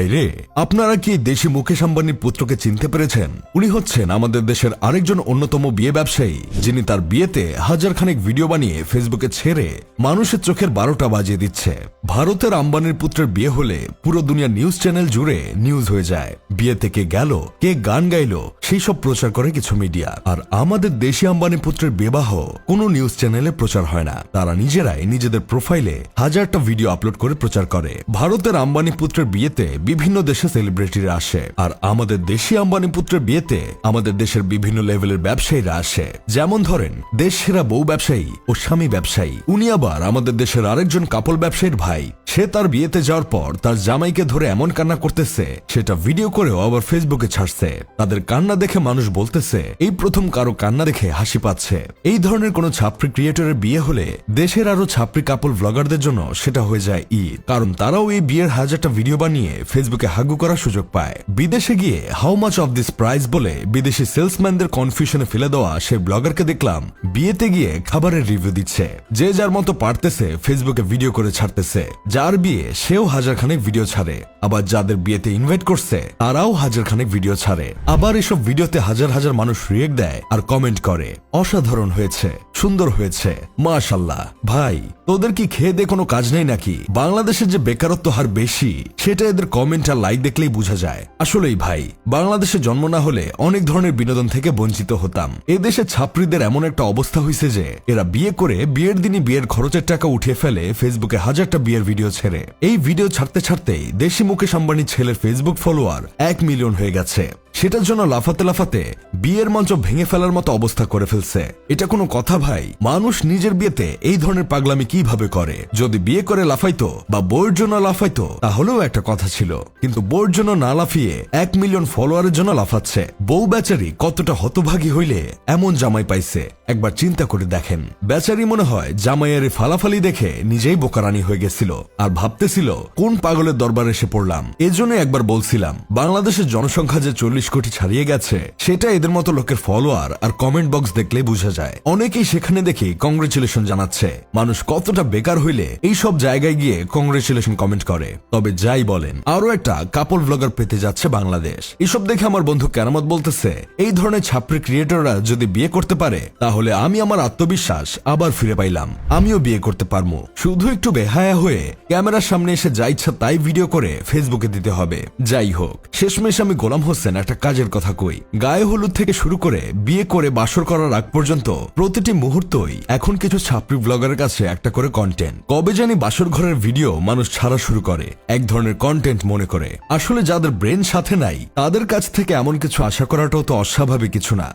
ভাইরে আপনারা কি দেশি মুকেশ আম্বানির পুত্রকে চিনতে পেরেছেন? উনি হচ্ছেন আমাদের দেশের আরেকজন অন্যতম বিয়ে ব্যবসায়ী, যিনি তার বিয়েতে হাজার খানেক ভিডিও বানিয়ে ফেসবুকে ছেড়ে মানুষের চোখের বারোটা বাজিয়ে দিচ্ছে। ভারতের আম্বানির পুত্রের বিয়ে হলে পুরো দুনিয়া নিউজ চ্যানেল জুড়ে নিউজ হয়ে যায়। বিয়ে থেকে গেল, কে গান গাইলো সেই সব প্রচার করে কিছু মিডিয়া আর আমাদের দেশি আম্বানি পুত্রের বিবাহ কোনো নিউজ চ্যানেলে প্রচার হয় না। তারা নিজেরাই নিজেদের প্রোফাইলে হাজারটা ভিডিও আপলোড করে প্রচার করে। ভারতের আম্বানি পুত্রের বিয়েতে বিভিন্ন দেশে সেলিব্রিটিরা আসে। আর আমাদের দেশি আম্বানি পুত্রের বিয়েতে আমাদের দেশের বিভিন্ন লেভেলের ব্যবসায়ীরা আসে। যেমন ধরেন দেশ সেরা বউ ব্যবসায়ী ও স্বামী ব্যবসায়ী। উনি আবার আমাদের দেশের আরেকজন কাপল ব্যবসায়ীর ভাই। সে তার বিয়েতে যাওয়ার পর তার জামাইকে ধরে এমন কান্না করতেছে, সেটা ভিডিও করেও আবার ফেসবুকে ছাড়ছে। তাদের কান্না দেখে মানুষ বলতেছে, এই প্রথম কারও কান্না দেখে হাসি পাচ্ছে। এই ধরনের কোনো ছাপড়ি ক্রিয়েটরের বিয়ে হলে দেশের আরও ছাপড়ি কাপল ব্লগারদের জন্য সেটা হয়ে যায় ঈদ। কারণ তারাও এই বিয়ের হাজারটা ভিডিও বানিয়ে ফেসবুকে হাগু করার সুযোগ পায়। বিদেশে গিয়ে how much of this price বলে বিদেশি সেলসম্যানদের কনফিউশনে ফেলে দেওয়া সেই ব্লগারকে দেখলাম, বিয়েতে গিয়ে খাবারের রিভিউ দিচ্ছে। যে যার মতো পারতেছে ফেসবুকে ভিডিও করে ছাড়তেছে। যার বিয়ে সেও হাজার খানেক ভিডিও ছাড়ে। আবার যাদের বিয়েতে ইনভাইট করছে, তারাও হাজারখানেক ভিডিও ছাড়ে। আবার এসব ভিডিওতে হাজার হাজার মানুষ রিয়েক দেয় আর কমেন্ট করে। অসাধারণ হয়েছে। সুন্দর হয়েছে। মাশাল্লাহ। ভাই, তোদের কি খেয়ে দিয়ে কোনো কাজ নেই নাকি? বাংলাদেশের যে বেকারত্ব হার বেশি, সেটা এদের কমেন্ট আর লাইক দেখলেই বোঝা যায়। আসলেই ভাই, বাংলাদেশে জন্ম না হলে অনেক ধরনের বিনোদন থেকে বঞ্চিত হতাম। এদেশে ছাত্রীদের এমন একটা অবস্থা হয়েছে যে, এরা বিয়ে করে বিয়ের দিনই বিয়ের খরচের টাকা উঠিয়ে ফেলে ফেসবুকে হাজারটা বিয়ের ভিডিও ছেড়ে। এই ভিডিও ছাড়তে ছাড়তেই দেশি মুকেশ আম্বানির ছেলের ফেসবুক ফলোয়ার এক মিলিয়ন হয়ে গেছে। সেটার জন্য লাফাতে লাফাতে বিয়ের মঞ্চ ভেঙে ফেলার মতো অবস্থা করে ফেলছে। এটা কোনো কথা ভাই। মানুষ নিজের বিয়েতে এই ধরনের পাগলামি কীভাবে করে? যদি বিয়ে করে লাফাইতো বা বউয়ের জন্য লাফাইতো, তাহলেও একটা কথা ছিল। কিন্তু বউয়ের জন্য না লাফিয়ে এক মিলিয়ন ফলোয়ারের জন্য লাফাচ্ছে। বউ বেচারি কতটা হতভাগী হইলে এমন জামাই পাইছে, একবার চিন্তা করে দেখেন। বেচারি মনে হয় জামাইয়ের ফালাফালি দেখে নিজেই বোকারানি হয়ে গেছিল। আর ভাবতেছিল, কোন পাগলের দরবারে এসে পড়লাম? এজন্য একবার বলছিলাম, বাংলাদেশের জনসংখ্যা যে চল্লিশ কোটি ছাড়িয়ে গেছে। সেটা এদের মতো লোকের ফলোয়ার আর কমেন্ট বক্স দেখলে বোঝা যায়। অনেকেই সেখানে দেখে কংগ্রেচুলেশন জানাচ্ছে। মানুষ কতটা বেকার হইলে এই সব জায়গায় গিয়ে কংগ্রেচুলেশন কমেন্ট করে। তবে যাই বলেন আরও একটা কাপল ব্লগার পেতে যাচ্ছে বাংলাদেশ। এসব দেখে আমার বন্ধু কেরামত বলতেছে, এই ধরনের ছাত্রী ক্রিয়েটররা যদি বিয়ে করতে পারে, তাহলে আমি আমার আত্মবিশ্বাস আবার ফিরে পাইলাম। আমিও বিয়ে করতে পারব। শুধু একটু বেহায়া হয়ে ক্যামেরার সামনে এসে যা ইচ্ছা তাই ভিডিও করে ফেসবুকে দিতে হবে। যাই হোক, শেষমেশ আমি গোলাম হোসেন কাজের কথা কই। গায়ে হলুদ থেকে শুরু করে বিয়ে করে বাসর করার আগ পর্যন্ত প্রতিটি মুহূর্তই এখন কিছু ছাত্রী ব্লগারের কাছে একটা করে কন্টেন্ট কবে জানি বাসর ঘরের ভিডিও মানুষ ছাড়া শুরু করে, এক ধরনের কন্টেন্ট মনে করে। আসলে যাদের ব্রেন সাথে নাই, তাদের কাছ থেকে এমন কিছু আশা করাটাও তো অস্বাভাবিক কিছু না।